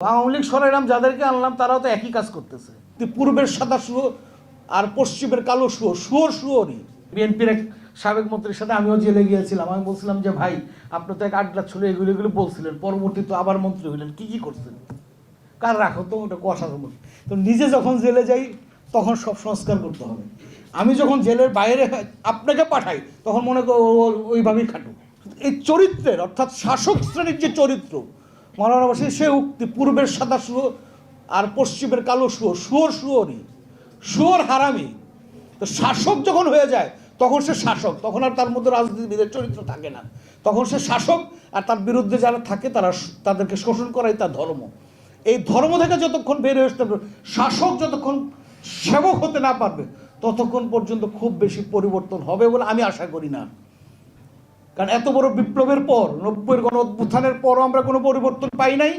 আওয়ামী লীগ সরাইলাম যাদেরকে আনলাম, তারাও তো একই কাজ করতেছে। পূর্বের সাদা শুয়ো আর পশ্চিমের কালো শুয়ো, শুয়োর শুয়োরই। বিএনপির এক সাবেক মন্ত্রীর সাথে আমিও জেলে গিয়েছিলাম। আমি বলছিলাম যে, ভাই, আপনি তো এক আড্ডা ছিল এগুলো এগুলো বলছিলেন। পরবর্তীতে আবার মন্ত্রী হইলেন। কি কি করছেন? কার রাখো তো ওটা কুয়াশার তো নিজে যখন জেলে যাই, তখন সব সংস্কার করতে হবে। আমি যখন জেলের বাইরে আপনাকে পাঠাই, তখন মনে করো ওইভাবেই খাটু এই চরিত্রের, অর্থাৎ শাসক শ্রেণির যে চরিত্র মৌলানা বসে সে উক্তি পূর্বের সাদা শুয়ো আর পশ্চিমের কালো শুয়ো শুয়োর শুয়োরই, শুয়োর হারামি। তো শাসক যখন হয়ে যায়, তখন সে শাসক, তখন আর তার মধ্যে রাজনীতিবিদের চরিত্র থাকে না। তখন সে শাসক আর তার বিরুদ্ধে যারা থাকে, তারা তাদেরকে শোষণ করাই তার ধর্ম। এই ধর্ম থেকে যতক্ষণ বেরিয়ে আসতে পারবে, শাসক যতক্ষণ সেবক হতে না পারবে, ততক্ষণ পর্যন্ত খুব বেশি পরিবর্তন হবে বলে আমি আশা করি না। কারণ এত বড় বিপ্লবের পর, নব্বইয়ের গণ অভ্যুত্থানের পরও আমরা কোনো পরিবর্তন পাই নাই।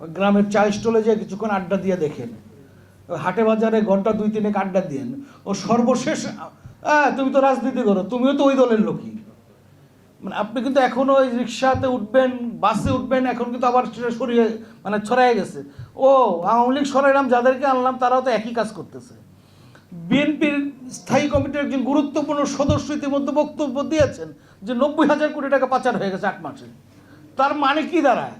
গ্রামের চা স্টলে যে কিছুক্ষণ আড্ডা দিয়ে দেখেন। হাটে বাজারে ঘণ্টা দুই তিনেক আড্ডা দিয়েন। ও সর্বশেষ হ্যাঁ তুমি তো রাজনীতি করো, তুমিও তো ওই দলের লোকই। মানে আপনি কিন্তু এখনও ওই রিক্সাতে উঠবেন, বাসে উঠবেন, এখন কিন্তু আবার সেটা সরিয়ে মানে ছড়াই গেছে। ও, আওয়ামী লীগ সরাইলাম যাদেরকে আনলাম, তারাও তো একই কাজ করতেছে। বিএনপির স্থায়ী কমিটির একজন গুরুত্বপূর্ণ সদস্য ইতিমধ্যে বক্তব্য দিয়েছেন যে নব্বই হাজার কোটি টাকা পাচার হয়ে গেছে আট মাসে। তার মানে কি দাঁড়ায়?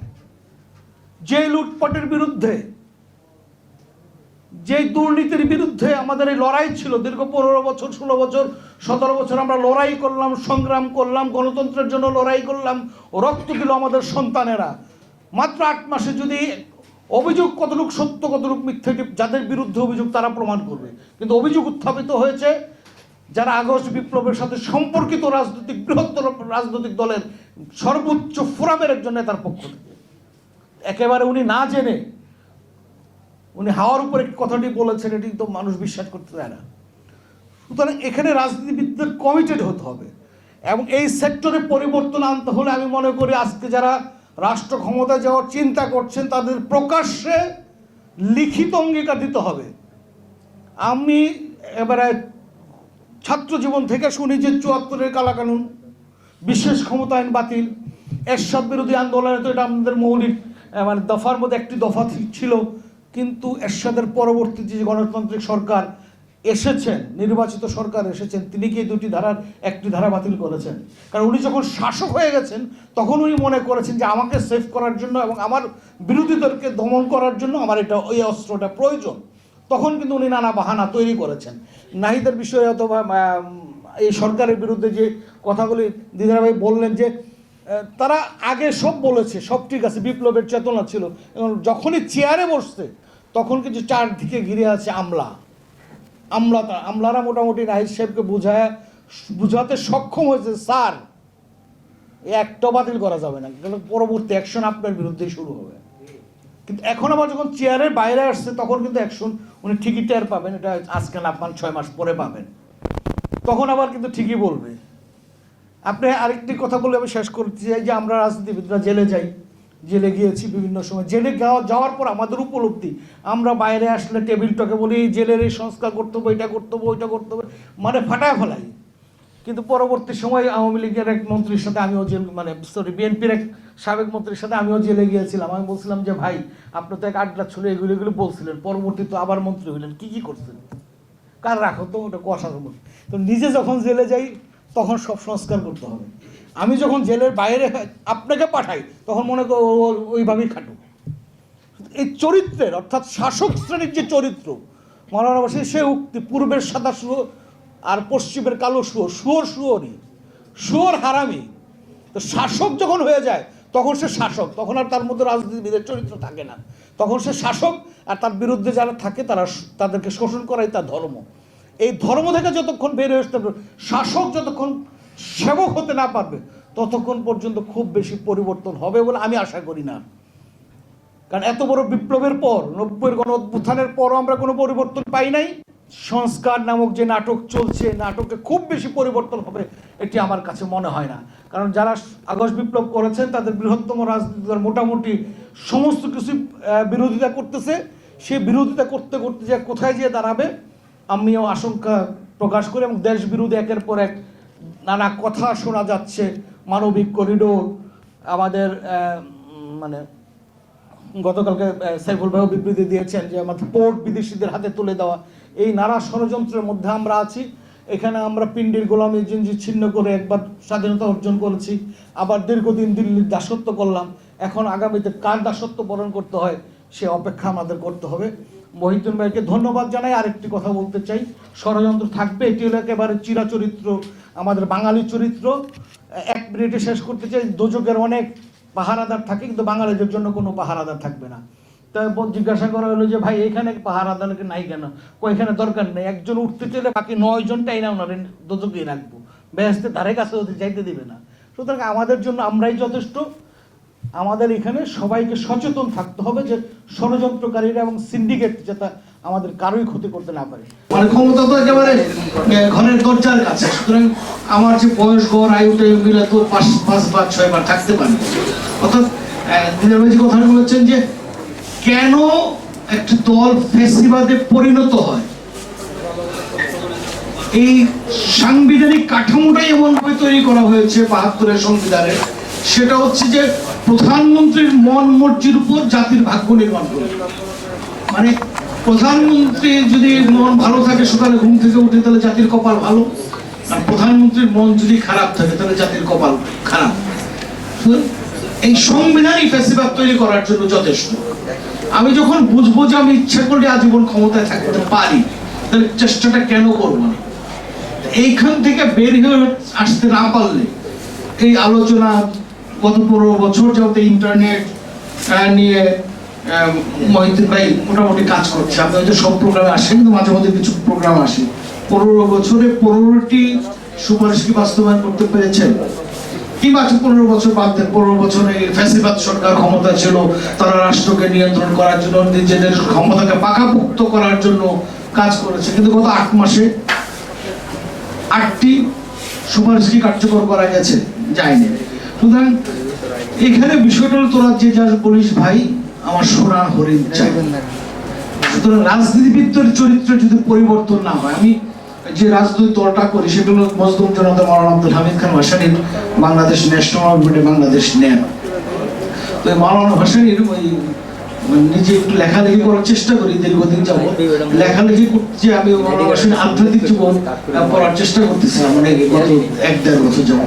যে লুটপাটের বিরুদ্ধে, যে দুর্নীতির বিরুদ্ধে আমাদের এই লড়াই ছিল, দীর্ঘ পনেরো বছর, ষোলো বছর, সতেরো বছর আমরা লড়াই করলাম, সংগ্রাম করলাম, গণতন্ত্রের জন্য লড়াই করলাম রক্ত দিল আমাদের সন্তানেরা। মাত্র আট মাসে যদি অভিযোগ কতটুকু সত্য, কতটুকু মিথ্যে যাদের বিরুদ্ধে অভিযোগ তারা প্রমাণ করবে। কিন্তু অভিযোগ উত্থাপিত হয়েছে যারা আগস্ট বিপ্লবের সাথে সম্পর্কিত রাজনৈতিক, বৃহত্তর রাজনৈতিক দলের সর্বোচ্চ ফোরামের একজন নেতার পক্ষ থেকে। একেবারে উনি না জেনে উনি হাওয়ার উপরে কথাটি বলেছেন, এটি তো মানুষ বিশ্বাস করতে চায় না। সুতরাং এখানে রাজনীতিবিদদের কমিটেড হতে হবে এবং এই সেক্টরে পরিবর্তন আনতে হলে আমি মনে করি আজকে যারা রাষ্ট্র ক্ষমতায় যাওয়ার চিন্তা করছেন, তাদের প্রকাশ্যে লিখিত অঙ্গীকার দিতে হবে। আমি এবারে ছাত্র জীবন থেকে শুনি যে চুয়াত্তরের কালাকানুন, বিশেষ ক্ষমতায়ন বাতিল, এরশাদ বিরোধী আন্দোলনে তো এটা আমাদের মৌলিক মানে দফার মধ্যে একটি দফা ছিল, কিন্তু এরশাদের পরবর্তী যে গণতান্ত্রিক সরকার এসেছেন, নির্বাচিত সরকার এসেছেন, তিনি কি দুটি ধারার একটি ধারা বাতিল করেছেন? কারণ উনি যখন শাসক হয়ে গেছেন, তখন উনি মনে করেছেন যে আমাকে সেভ করার জন্য এবং আমার বিরোধীদেরকে দমন করার জন্য আমার এটা ওই অস্ত্রটা প্রয়োজন। তখন কিন্তু উনি নানা বাহানা তৈরি করেছেন। নাহিদের বিষয়ে অথবা এই সরকারের বিরুদ্ধে যে কথাগুলি দিদারা ভাই বললেন যে তারা আগে সব বলেছে, সব ঠিক আছে, বিপ্লবের চেতনা ছিল। এবং যখনই চেয়ারে বসছে, তখন কিন্তু চারদিকে ঘিরে আছে আমলা। আমলা তা- আমলারা মোটামুটি নাহিদ সাহেবকে বোঝায়, বুঝাতে সক্ষম হয়েছে, স্যার একটা বাতিল করা যাবে না কিন্তু পরবর্তী অ্যাকশন আপনার বিরুদ্ধেই শুরু হবে। কিন্তু এখন আবার যখন চেয়ারের বাইরে আসছে, তখন কিন্তু অ্যাকশন উনি ঠিকই টের পাবেন, এটা আজকে না পান ছয় মাস পরে পাবেন। তখন আবার কিন্তু ঠিকই বলবে। আপনি আরেকটি কথা বলে আমি শেষ করতে চাই যে, আমরা রাজনীতিবিদরা জেলে যাই। জেলে গিয়েছি বিভিন্ন সময়। জেলে যাওয়া- যাওয়ার পর আমাদের উপলব্ধি। আমরা বাইরে আসলে টেবিল টকে বলি জেলের এই সংস্কার করতে হবে, এটা করতে হবে, ওইটা করতে হবে। মানে ফাটায় ফেলাই। কিন্তু পরবর্তী সময় আওয়ামী লীগের এক মন্ত্রীর সাথে আমিও জেল মানে সরি বিএনপির এক সাবেক মন্ত্রীর সাথে আমিও জেলে গিয়েছিলাম। আমি বলছিলাম যে, ভাই, আপনি তো এক আড্ডা ছিল এগুলো এগুলো বলছিলেন। পরবর্তীতে আবার মন্ত্রী হইলেন। কি, কী করছেন? কার রাখো তো, ওটা কুয়াশার মধ্যে তো নিজে যখন জেলে যাই, তখন সব সংস্কার করতে হবে। আমি যখন জেলের বাইরে আপনাকে পাঠাই, তখন মনে করো ওইভাবেই খাটু। এই চরিত্রের, অর্থাৎ শাসক শ্রেণির যে চরিত্র, মৌলানা সে উক্তি পূর্বের সাদা শুয়ো আর পশ্চিমের কালো শুয়ো, শুয়োর শুয়োরই, শুয়োর হারামি। তো শাসক যখন হয়ে যায়, তখন সে শাসক, তখন আর তার মধ্যে রাজনীতিবিদের চরিত্র থাকে না। তখন সে শাসক আর তার বিরুদ্ধে যারা থাকে, তারা তাদেরকে শোষণ করাই তার ধর্ম। এই ধর্ম থেকে যতক্ষণ বেরিয়ে আসতে পারবে শাসক যতক্ষণ সেবক হতে না পারবে, ততক্ষণ পর্যন্ত খুব বেশি পরিবর্তন হবে বলে আমি আশা করি না। কারণ এত বড় বিপ্লবের পর, নব্বইয়ের গণ অভ্যুত্থানের পরও আমরা কোনো পরিবর্তন পাই নাই। সংস্কার নামক যে নাটক চলছে, নাটকে খুব বেশি পরিবর্তন হবে এটি আমার কাছে মনে হয় না। কারণ যারা আগস্ট বিপ্লব করেছেন, তাদের বৃহত্তম রাজনীতি দল মোটামুটি সমস্ত কিছু বিরোধিতা করতেছে। সে বিরোধিতা করতে করতে যে কোথায় যেয়ে দাঁড়াবে, আমিও আশঙ্কা প্রকাশ করি এবং দেশ বিরোধী একের পর এক নানা কথা শোনা যাচ্ছে, মানবিক করিডোর, আমাদের মানে গতকালকে সাইফুল বিবৃতি দিয়েছেন যে আমাদের পোর্ট বিদেশিদের হাতে তুলে দেওয়া। এই নানা ষড়যন্ত্রের মধ্যে আমরা আছি। এখানে আমরা পিণ্ডির গোলামি জিঞ্জি ছিন্ন করে একবার স্বাধীনতা অর্জন করেছি, আবার দীর্ঘদিন দিল্লির দাসত্ব করলাম। এখন আগামীতে কার দাসত্ব বরণ করতে হয়, সে অপেক্ষা আমাদের করতে হবে। মহিউদ্দিন ভাইকে ধন্যবাদ জানাই। আরেকটি কথা বলতে চাই। ষড়যন্ত্র থাকবে, এটি হলো একেবারে চিরাচরিত্র, আমাদের বাঙালি চরিত্র। এক মিনিটে শেষ করতে চাই। দোজকের অনেক পাহারাদার থাকে, কিন্তু বাঙালিদের জন্য কোনো পাহারাদার থাকবে না। ব- জিজ্ঞাসা করা হলো যে, ভাই, এখানে পাহারাদার নাই কেন? এখানে দরকার নেই? একজন উঠতে চলে বাকি নয় জনটাই না ওনার দোজকেই রাখব। বেহেস্তে ধারে কাছে যাইতে দিবে না। সুতরাং আমাদের জন্য আমরাই যথেষ্ট। আমাদের এখানে সবাইকে সচেতন থাকতে হবে যে ষড়যন্ত্রকারীরা এবং সিন্ডিকেট যাতে আমাদের কারোই ক্ষতি করতে না পারে। মানে ক্ষমতা তো একেবারে ঘরের দরজার কাছে। সুতরাং আমার যে বয়স, গড়, আয়ু টায়ু মিলে তো পাঁচ পাঁচ ছয় বার থাকতে পারে। অর্থাৎ যে কথাটা বলেছেন যে, কেন একটি দল ফেসিবাদে পরিণত হয়? এই সাংবিধানিক কাঠামোটাই এমনভাবে তৈরি করা হয়েছে বাহাত্তরের সংবিধানে। সেটা হচ্ছে যে প্রধানমন্ত্রীর মন মর্জির উপর জাতির ভাগ্য নির্মাণ করে। মানে প্রধানমন্ত্রী যদি মন ভালো থাকে সকালে ঘুম থেকে উঠে তাহলে জাতির কপাল ভালো। আর প্রধানমন্ত্রীর মন যদি খারাপ থাকে, তাহলে জাতির কপাল খারাপ। এই সংবিধানই ফেসিবাদ তৈরি করার জন্য যথেষ্ট। আমি যখন বুঝব যে আমি ইচ্ছা করলে আজীবন ক্ষমতায় থাকতে পারি, তাহলে চেষ্টাটা কেন করব না? এইখান থেকে বের হয়ে আসতে না পারলে এই আলোচনা গত পনেরো বছর যাবত ইন্টারনেট নিয়ে মহিউদ্দিন ভাই মোটামুটি কাজ করছে। আপনি হয়তো সব প্রোগ্রামে আসেন, কিন্তু মাঝে মধ্যে কিছু প্রোগ্রাম আসে। পনেরো বছরে পনেরোটি সুপারিশ কি বাস্তবায়ন করতে পেরেছেন? কিংবা আছে পনেরো বছর বাদ দেন? পনেরো বছরে ফ্যাসিবাদ সরকার ক্ষমতা ছিল, তারা রাষ্ট্রকে নিয়ন্ত্রণ করার জন্য, নিজেদের ক্ষমতাকে পাকাপুক্ত করার জন্য কাজ করেছে। কিন্তু গত আট মাসে আটটি সুপারিশ কি কার্যকর করা গেছে? যায়নি। সুতরাং এখানে বিষয়টা তোরা যে যা বলিস ভাই, আমার সোনার হরিণ চাই। সুতরাং রাজনীতিবিদদের চরিত্র যদি পরিবর্তন না হয়, আমি যে রাজনৈতিক দলটা করি সেগুলো মজদুম জনতা মাওলানা আব্দুল হামিদ খান ভাসানির বাংলাদেশ ন্যাশনাল মুভমেন্টে বাংলাদেশ নেন। তো মাওলানা ভাসানির ওই নিজে একটু লেখালেখি করার চেষ্টা করি দীর্ঘদিন যাব লেখালেখি করতে আমি আধ্যাত্মিক জীবন পড়ার চেষ্টা করতেছিলাম মানে গত এক দেড় বছর যাব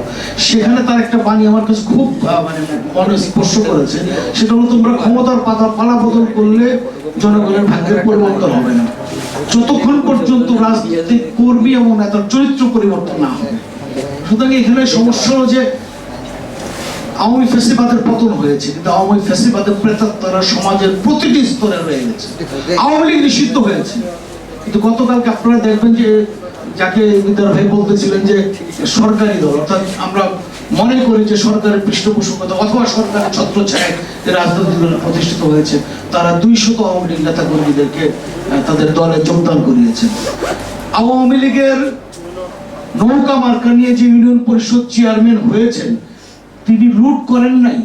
সেখানে তার একটা বাণী আমার কাছে খুব মানে মনে স্পর্শ করেছে। সেটা হলো তোমরা ক্ষমতার পাতা পালা বদল করলে জনগণের ভাগ্যের পরিবর্তন হবে না। যতক্ষণ পর্যন্ত রাজনীতি কর্মী এবং নেতার চরিত্র পরিবর্তন না হবে। সুতরাং এখানে সমস্যা হলো যে আওয়ামী ফেসিবাদের পতন হয়েছে, কিন্তু আওয়ামী ফেসিবাদের প্রেতাত্মারা সমাজের প্রতিটি স্তরে রয়ে গেছে। আওয়ামী লীগ নিষিদ্ধ হয়েছে। কিন্তু গতকালকে আপনারা দেখবেন যে, যাকে বিদ্যার ভাই বলতেছিলেন যে, সরকারি দল, অর্থাৎ আমরা মনে করি যে সরকারের পৃষ্ঠপোষকতা অথবা সরকারের ছত্রছায় যে রাজনৈতিক দল প্রতিষ্ঠিত হয়েছে, তারা দুইশত আওয়ামী লীগ নেতা কর্মীদেরকে তাদের দলে যোগদান করিয়েছে আওয়ামী লীগের নৌকা মার্কা নিয়ে যে ইউনিয়ন পরিষদ চেয়ারম্যান হয়েছেন তিনি রুট করেন নাই।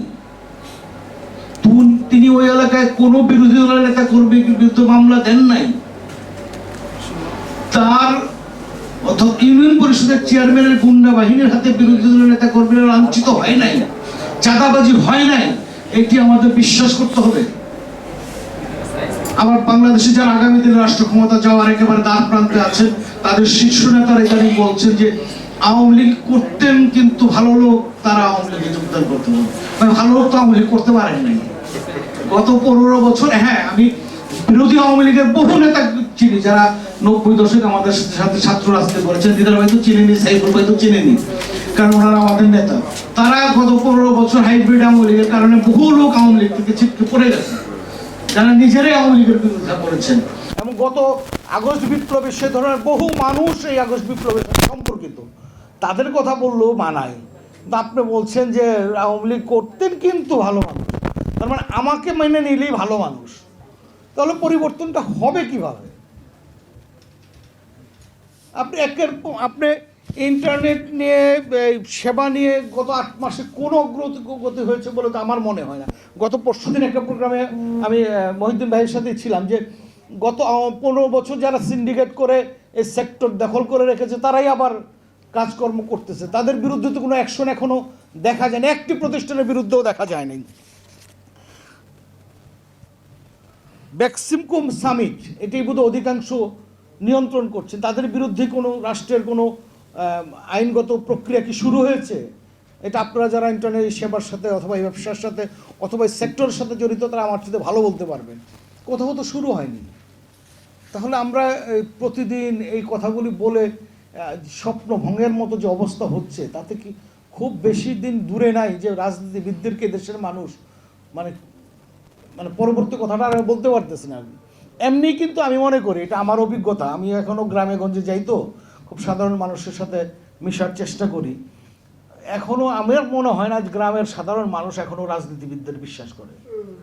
তিনি ওই এলাকায় কোনো বিরোধী দলের নেতা কর্মীর বিরুদ্ধে মামলা দেন নাই। তার অথবা ইউনিয়ন পরিষদের চেয়ারম্যানের গুন্ডা বাহিনীর হাতে বিরোধী দলের নেতা কর্মীরা লাঞ্ছিত হয় নাই, চাঁদাবাজি হয় নাই, এটি আমাদের বিশ্বাস করতে হবে। আবার বাংলাদেশে যারা আগামী দিনে রাষ্ট্র ক্ষমতা যাওয়ার একেবারে দ্বার প্রান্তে আছেন, তাদের শীর্ষ নেতারা ইদানিং বলছেন যে, আওয়ামী লীগ করতেন কিন্তু ভালো লোক তারা আওয়ামী লীগে যোগদান করতে। মানে ভালো লোক তো আওয়ামী লীগ করতে পারেন নাই। গত পনেরো বছর হ্যাঁ আমি বিরোধী আওয়ামী লীগের বহু নেতা চিনি, যারা নব্বই দশক আমাদের সাথে ছাত্র রাজনীতি করেছেন, দিদার ভাই তো চিনেনি, সাইফুল ভাই তো চিনেনি, কারণ ওনারা আমাদের নেতা। তারা গত পনেরো বছর হাইব্রিড আওয়ামী লীগের কারণে বহু লোক আওয়ামী লীগ থেকে ছিটকে পড়ে গেছে। যারা নিজেরাই আওয়ামী লীগের বিরুদ্ধে করেছেন। এবং গত আগস্ট বিপ্লবে সে ধরনের বহু মানুষ এই আগস্ট বিপ্লবের সাথে সম্পর্কিত। তাদের কথা বললেও মানায় আপনি বলছেন যে আওয়ামী লীগ করতেন কিন্তু ভালো মানুষ। তার মানে আমাকে মেনে নিলেই ভালো মানুষ। তাহলে পরিবর্তনটা হবে কীভাবে? আপনি একের আপনি ইন্টারনেট নিয়ে সেবা নিয়ে গত আট মাসে কোনো অগ্রগতি গতি হয়েছে বলে তো আমার মনে হয় না। গত পরশু দিন একটা প্রোগ্রামে আমি আহ, মহিউদ্দিন ভাইয়ের সাথে ছিলাম যে গত পনেরো বছর যারা সিন্ডিকেট করে এই সেক্টর দখল করে রেখেছে তারাই আবার কাজকর্ম করতেছে। তাদের বিরুদ্ধে তো কোনো অ্যাকশন এখনও দেখা যায়নি। একটি প্রতিষ্ঠানের বিরুদ্ধেও দেখা যায়নি। ব্যাক্সিমকোম সামিট এটাই বোধহয় অধিকাংশ নিয়ন্ত্রণ করছে। তাদের বিরুদ্ধে কোনো রাষ্ট্রের কোনো আইনগত প্রক্রিয়া কি শুরু হয়েছে? এটা আপনারা যারা ইন্টারনেট সেবার সাথে অথবা এই ব্যবসার সাথে অথবা সেক্টরের সাথে জড়িত, তারা আমার সাথে ভালো বলতে পারবেন। কোথাও তো শুরু হয়নি। তাহলে আমরা প্রতিদিন এই কথাগুলি বলে আহ, স্বপ্ন ভঙ্গের মতো যে অবস্থা হচ্ছে তাতে কি খুব বেশি দিন দূরে নাই যে রাজনীতিবিদদেরকে দেশের মানুষ? মানে মানে পরবর্তী কথাটা আর বলতে পারতেছি না এমনি কিন্তু আমি মনে করি এটা আমার অভিজ্ঞতা। আমি এখনও গ্রামে গঞ্জে যাই তো খুব সাধারণ মানুষের সাথে মিশার চেষ্টা করি। এখনও আমার মনে হয় না গ্রামের সাধারণ মানুষ এখনও রাজনীতিবিদদের বিশ্বাস করে।